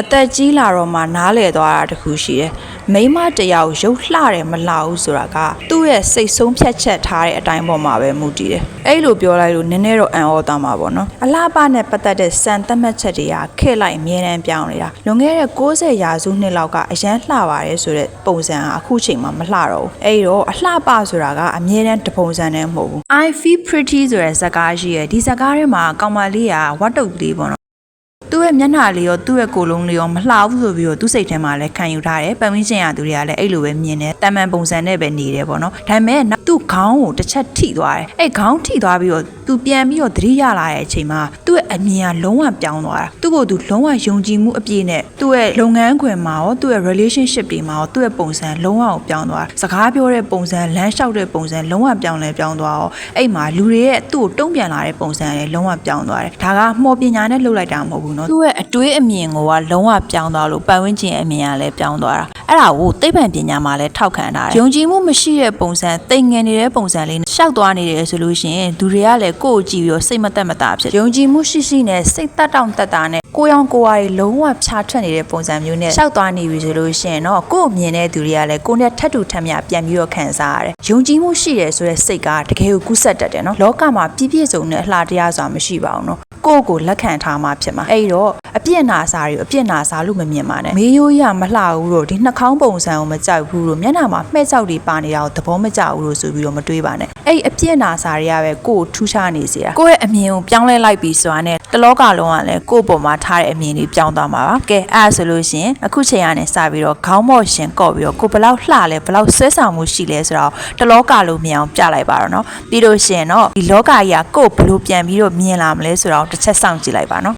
အသက်ကြီးလာတော့မှနားလေသွားတာတခုရှိတယ်မိန်းမတစ်ယောက်ရုပ်လှတယ်မလှဘူးဆိုတာကသူ့ရဲ့စိတ်ဆုံးဖြတ်ချက်ထားတဲ့အတိုင်းပေါ်မှာပဲမူတည်တယ်အဲ့လိုပြောလိုက်လို့နည်းနည်းတော့အံ့ဩသွားမှာပေါ့နော်အလှပနဲ့ပတ်သက်တဲ့စံသတ်မှတ်ချက်တွေကခဲ့လိုက်အမြဲတမ်းပြောင်းနေတာလွန်ခဲ့တဲ့60ရာစုနှစ်လောက်ကအရန်လှပါတယ်ဆိုတဲ့ပုံစံကအခုချိန်မှာမလှတော့ဘူးအဲ့တော့အလှပဆိုတာကအမြဲတမ်းတပုံစံနဲ့မဟုတ်ဘူး I feel pretty ဆိုတဲ့ဇာတ်ကားရှိရယ်ဒီဇာတ်ကားထဲမှာကောင်မလေးကဝတ်တုပ်ကလေးပေါ့နော် သူ့ရဲ့မျက်နှာလေးရောသူ့ရဲ့ကိုယ်လုံးလေးရောမလှဘူးဆိုပြီးတော့သူ့စိတ်ထဲမှာလည်းခံယူထားတယ်ပတ်ဝန်းကျင်ရသူတွေကလည်းအဲ့လိုပဲမြင်တယ်တာမန်ပုံစံနဲ့ပဲနေတယ်ပေါ့နော်ဒါပေမဲ့နောက်သူ့ခေါင်းကိုတစ်ချက်ထိသွားတယ်အဲ့ခေါင်းထိသွားပြီးတော့သူပြန်ပြီးတော့သတိရလာတဲ့အချိန်မှာသူ့ရဲ့အမြင်ကလုံးဝပြောင်းသွားတာသူ့ကိုသူလုံးဝယုံကြည်မှုအပြည့်နဲ့သူ့ရဲ့လုပ်ငန်းခွင်မှာရောသူ့ရဲ့ relationship တွေမှာရောသူ့ရဲ့ပုံစံလုံးဝကိုပြောင်းသွားတာစကားပြောတဲ့ပုံစံလမ်းလျှောက်တဲ့ပုံစံလုံးဝပြောင်းလဲပြောင်းသွားရောအဲ့မှာလူတွေရဲ့သူ့ကိုတုံ့ပြန်လာတဲ့ပုံစံလည်းလုံးဝပြောင်းသွားတယ်ဒါကမှော်ပညာနဲ့လှုပ်လိုက်တာမဟုတ်ဘူးเนาะ သူ့ရဲ့အတွေးအမြင်ကိုကလုံးဝပြောင်းသွားလို့ပတ်ဝန်းကျင်အမြင်ကလည်းပြောင်းသွားတာအဲ့ဒါကိုသိပ္ပံပညာမှာလည်းထောက်ခံထားတယ်ယုံကြည်မှုမရှိတဲ့ပုံစံတိမ်ငယ်နေတဲ့ပုံစံလေးနဲ့ရှောက်သွားနေတယ်ဆိုလို့ရှိရင်လူတွေကလည်းကိုယ့်ကိုကြည့်ပြီးတော့စိတ်မသက်မသာဖြစ်ယုံကြည်မှုရှိရှိနဲ့စိတ်သက်တောင့်သက်တာနဲ့ကိုယ်ရောင်ကိုယ်ဝါတွေလုံးဝဖြာထွက်နေတဲ့ပုံစံမျိုးနဲ့ရှောက်သွားနေပြီဆိုလို့ရှိရင်တော့ကိုယ့်အမြင်တဲ့သူတွေကလည်းကိုယ်နဲ့ထပ်တူထပ်မြပြန်ပြီးတော့ခံစားရတယ်ယုံကြည်မှုရှိတယ်ဆိုတဲ့စိတ်ကတကယ်ကိုကူးဆက်တတ်တယ်နော်လောကမှာပြည့်ပြည့်စုံတဲ့အလှတရားဆိုတာမရှိပါဘူးနော် ကိုယ့်ကိုလက်ခံထားမှဖြစ်မှာအဲ့တော့အပြစ်နာစာတွေကိုအပြစ်နာစာလို့မမြင်ပါနဲ့မေးရိုးရမလှဘူးတော့ဒီနှာခေါင်းပုံစံကိုမကြောက်ဘူးလို့မျက်နှာမှာမှဲ့ကြောက်တွေပါနေတာကိုသဘောမကျဘူးလို့ဆိုပြီးတော့မတွေးပါနဲ့အဲ့အပြစ်နာစာတွေကပဲကိုယ့်ကိုထူးခြားနေစေတာကိုယ့်ရဲ့အမြင်ကိုပြောင်းလဲလိုက်ပြီးဆိုတာနဲ့တလောကလုံးကလည်းကိုယ့်ပုံမှာထားတဲ့အမြင်တွေပြောင်းသွားမှာပါကဲအဲ့ဒါဆိုလို့ရှိရင်အခုချိန်ကနေစပြီးတော့ခေါင်းမော့ရှင်ကော့ပြီးတော့ကိုယ်ဘယ်လောက်လှလဲဘယ်လောက်ဆွဲဆောင်မှုရှိလဲဆိုတော့တလောကလုံးမြင်အောင်ပြလိုက်ပါတော့နော်ပြီးလို့ရှိရင်တော့ဒီလောကကြီးကကိုယ့်ဘယ်လိုပြန်ပြီးတော့မြင်လာမလဲဆိုတော့တစ်ချက်စောင့်ကြည့်လိုက်ပါနော်